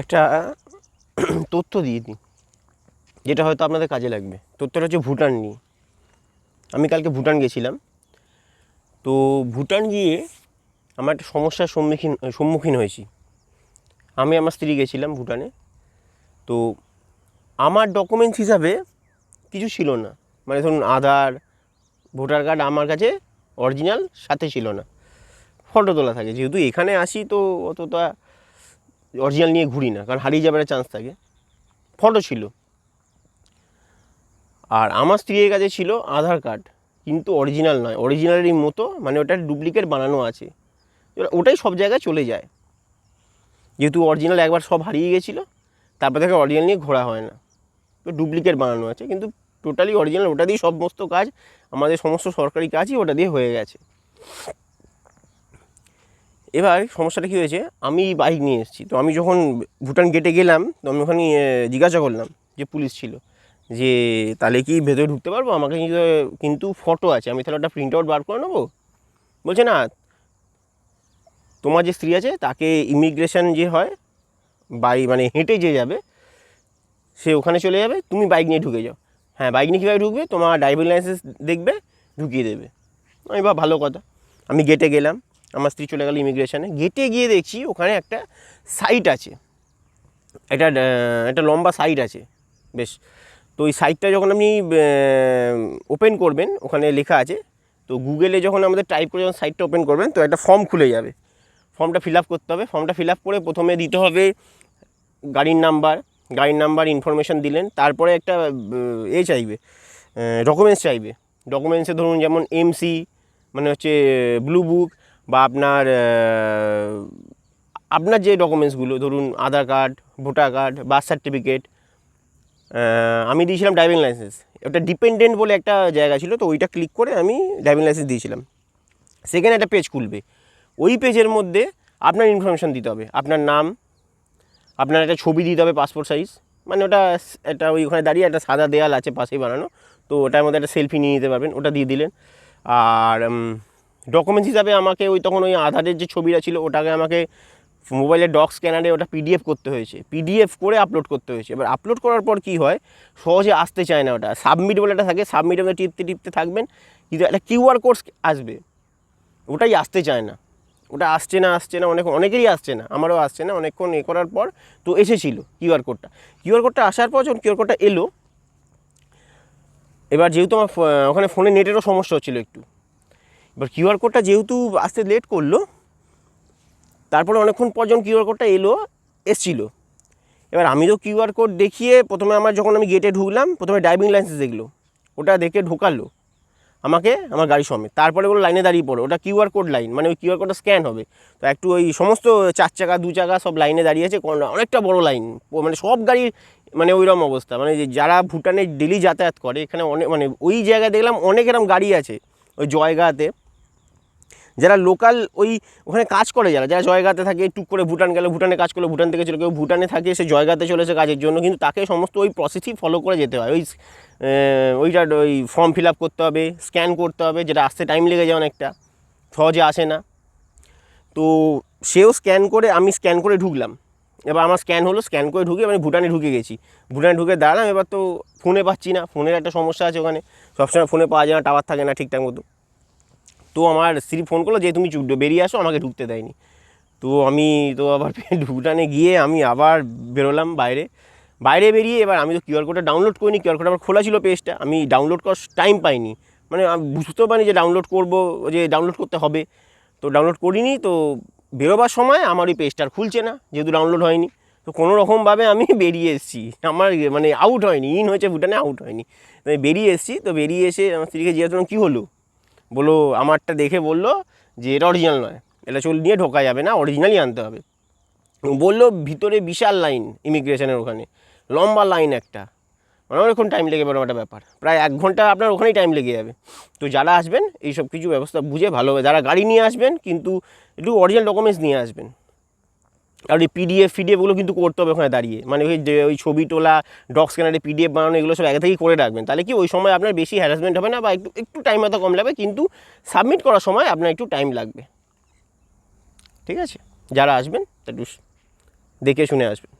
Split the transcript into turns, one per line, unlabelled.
একটা তথ্য দিয়ে দিই, যেটা হয়তো আপনাদের কাজে লাগবে। তথ্যটা হচ্ছে ভুটান নিয়ে। আমি কালকে ভুটান গেছিলাম। তো ভুটান গিয়ে আমার একটা সমস্যার সম্মুখীন সম্মুখীন হয়েছি। আমি আমার স্ত্রী গেছিলাম ভুটানে। তো আমার ডকুমেন্টস হিসাবে কিছু ছিল না। মানে ধরুন আধার, ভোটার কার্ড আমার কাছে অরিজিনাল সাথে ছিল না। ফটো তোলা থাকে। যেহেতু এখানে আসি তো অতটা অরিজিনাল নিয়ে ঘুরি না, কারণ হারিয়ে যাবার চান্স থাকে। ফটো ছিল। আর আমার স্ত্রীর কাছে ছিল আধার কার্ড কিন্তু অরিজিনাল নয়। অরিজিনালেরই মতো মানে ওটার ডুপ্লিকেট বানানো আছে। ওটাই সব জায়গায় চলে যায়। যেহেতু অরিজিনাল একবার সব হারিয়ে গেছিল, তারপর থেকে অরিজিনাল নিয়ে ঘোরা হয় না। তো ডুপ্লিকেট বানানো আছে, কিন্তু টোটালি অরিজিনাল ওটা দিয়ে সমস্ত কাজ, আমাদের সমস্ত সরকারি কাজই ওটা দিয়ে হয়ে গেছে। এবার সমস্যাটা কী হয়েছে? আমি বাইক নিয়ে এসেছি। তো আমি যখন ভুটান গেটে গেলাম, তো আমি ওখানে জিজ্ঞাসা করলাম যে পুলিশ ছিল। যে, তাহলে কি ভেতরে ঢুকতে পারব? আমাকে কিন্তু ফটো আছে। আমি তাহলে ওটা প্রিন্ট আউট বার করে নেব? বলছে, না। তোমার যে স্ত্রী আছে, তাকে ইমিগ্রেশন যে হয় বাই মানে হেঁটে যে যাবে, সে ওখানে চলে যাবে। তুমি বাইক নিয়ে ঢুকে যাও। হ্যাঁ বাইক নিয়ে কীভাবে ঢুকবে? তোমার ড্রাইভিং লাইসেন্স দেখবে, ঢুকিয়ে দেবে। আমি বা ভালো কথা। আমি গেটে গেলাম। আমার স্ত্রী চলে গেল ইমিগ্রেশনে। গেটে গিয়ে দেখছি ওখানে একটা সাইট আছে। একটা একটা লম্বা সাইট আছে। বেশ। তো ওই সাইটটা যখন আপনি ওপেন করবেন, ওখানে লেখা আছে, তো গুগলে যখন আমাদের টাইপ করে যখন সাইটটা ওপেন করবেন, তো একটা ফর্ম খুলে যাবে। ফর্মটা ফিল আপ করতে হবে। ফর্মটা ফিল আপ করে প্রথমে দিতে হবে গাড়ির নাম্বার গাড়ির নাম্বার ইনফরমেশান দিলেন। তারপরে একটা এ চাইবে ডকুমেন্টস চাইবে। ডকুমেন্টসে ধরুন যেমন এমসি মানে হচ্ছে ব্লু বুক বা আপনার আপনার যে ডকুমেন্টসগুলো ধরুন Aadhaar card, voter card birth certificate আমি দিয়েছিলাম ড্রাইভিং লাইসেন্স ওটা ডিপেন্ডেন্ট বলে একটা জায়গা ছিল, তো ওইটা ক্লিক করে আমি ড্রাইভিং লাইসেন্স দিয়েছিলাম। সেখানে একটা পেজ খুলবে। ওই পেজের মধ্যে আপনার ইনফরমেশান দিতে হবে। আপনার নাম, আপনার একটা ছবি দিতে হবে পাসপোর্ট সাইজ মানে ওটা একটা ওই ওখানে দাঁড়িয়ে একটা সাদা দেয়াল আছে পাশেই বানানো। তো ওটার মধ্যে একটা সেলফি নিয়ে নিতে পারবেন, ওটা দিয়ে দিলেন। আর ডকুমেন্টস হিসাবে আমাকে ওই তখন ওই আধারের যে ছবিটা ছিল, ওটাকে আমাকে মোবাইলের ডক স্ক্যানারে ওটা পিডিএফ করতে হয়েছে। পিডিএফ করে আপলোড করতে হয়েছে। এবার আপলোড করার পর কি হয়? সহজে আসতে চায় না ওটা। সাবমিট বলে একটা থাকে সাবমিট মধ্যে টিপতে টিপতে থাকবেন, কিন্তু একটা কিউআর কোড আসবে। ওটাই আসতে চায় না। ওটা আসছে না আসছে না, অনেক অনেকেরই আসছে না, আমারও আসছে না। অনেকক্ষণ এ করার পর তো এসেছিল কিউআর কোডটা কিউআর কোডটা আসার পর যখন কিউআর কোডটা এলো, এবার যেহেতু আমার ওখানে ফোনে নেটেরও সমস্যা হচ্ছিল একটু। এবার কিউআর কোডটা যেহেতু আসতে লেট করল, তারপরে অনেকক্ষণ পর যখন কিউআর কোডটা এলো, এসছিলো। এবার আমি তো কিউআর কোড দেখিয়ে প্রথমে আমার যখন আমি গেটে ঢুকলাম, প্রথমে ড্রাইভিং লাইসেন্স দেখল। ওটা দেখে ঢোকালো আমাকে, আমার গাড়ি সমেত। তারপরে ওগুলো লাইনে দাঁড়িয়ে পড়ো, ওটা কিউআর কোড লাইন মানে ওই কিউআর কোডটা স্ক্যান হবে। তো একটু ওই সমস্ত চার চাকা, দু চাকা সব লাইনে দাঁড়িয়ে আছে অনেকটা বড় লাইন মানে সব গাড়ির মানে ওইরকম অবস্থা। মানে যারা ভুটানে ডেলি যাতায়াত করে, এখানে অনেক মানে ওই জায়গায় দেখলাম অনেক এরকম গাড়ি আছে, ওই জয়গাতে। যারা লোকাল ওই ওখানে কাজ করে যারা যারা জয়গাতে থাকে, টুক করে ভুটান গেল, ভুটানে কাজ করল, ভুটান থেকে চলে কেউ ভুটানে থাকে, সে জয়গাতে চলেছে কাজের জন্য, কিন্তু তাকে সমস্ত ওই প্রসেসই ফলো করে যেতে হয়। ওই ওইটা ওই ফর্ম ফিল আপ করতে হবে স্ক্যান করতে হবে, যেটা আসতে টাইম লেগে যায় অনেকটা, সহজে আসে না। তো সেও স্ক্যান করে, আমি স্ক্যান করে ঢুকলাম। এবার আমার স্ক্যান হলো স্ক্যান করে ঢুকে আমি ভুটানে ঢুকে গেছি। ভুটানে ঢুকে দাঁড়ালাম, এবার তো ফোনে পাচ্ছি না ফোনের একটা সমস্যা আছে ওখানে। সবসময় ফোনে পাওয়া যায় না টাওয়ার থাকে না ঠিকঠাক মতো। তো আমার স্ত্রী ফোন করল যে, তুমি বেরিয়ে আসো, আমাকে ঢুকতে দেয়নি। তো আমি তো আবার ভুটানে গিয়ে আমি আবার বেরোলাম বাইরে। বাইরে বেরিয়ে এবার আমি তো কিউআর কোডটা ডাউনলোড করিনি কিউআর কোড আমার খোলা ছিল পেজটা আমি ডাউনলোড করার টাইম পাইনি। মানে আমি বুঝতেও পারিনি যে ডাউনলোড করব, যে ডাউনলোড করতে হবে। তো ডাউনলোড করিনি, তো বেরোবার সময় আমার ওই পেজটা আর খুলছে না, যেহেতু ডাউনলোড হয়নি। তো কোনো রকমভাবে আমি বেরিয়ে এসেছি। আমার মানে আউট হয়নি ইন হয়েছে ভুটানে আউট হয়নি। তো আমি বেরিয়ে এসেছি, তো বেরিয়ে এসে আমার স্ত্রীকে জিজ্ঞাসা কী হলো? বলো আমারটা দেখে বলল যে এটা অরিজিনাল নয়। এটা চুল নিয়ে ঢোকা যাবে না অরিজিনালই আনতে হবে। বলল, ভিতরে বিশাল লাইন ইমিগ্রেশনের ওখানে, লম্বা লাইন একটা। মানে অনেকক্ষণ টাইম লেগে পড়ে একটা ব্যাপার। প্রায় এক ঘণ্টা আপনার ওখানেই টাইম লেগে যাবে। তো যারা আসবেন এই সব কিছু ব্যবস্থা বুঝে ভালো হবে যারা গাড়ি নিয়ে আসবেন, কিন্তু একটু অরিজিনাল ডকুমেন্টস নিয়ে আসবেন। আর ওই পিডিএফ ফিডিএফগুলো কিন্তু করতে হবে ওখানে দাঁড়িয়ে। মানে ওই যে ওই ছবি তোলা ডক স্ক্যানারে পিডিএফ বানানো, এগুলো সব আগে থেকেই করে রাখবেন। তাহলে কি ওই সময় আপনার বেশি হ্যারাসমেন্ট হবে না বা একটু একটু টাইম হয়তো কম লাগবে, কিন্তু সাবমিট করার সময় আপনার একটু টাইম লাগবে। ঠিক আছে? যারা আসবেন, একটু দেখে শুনে আসবেন।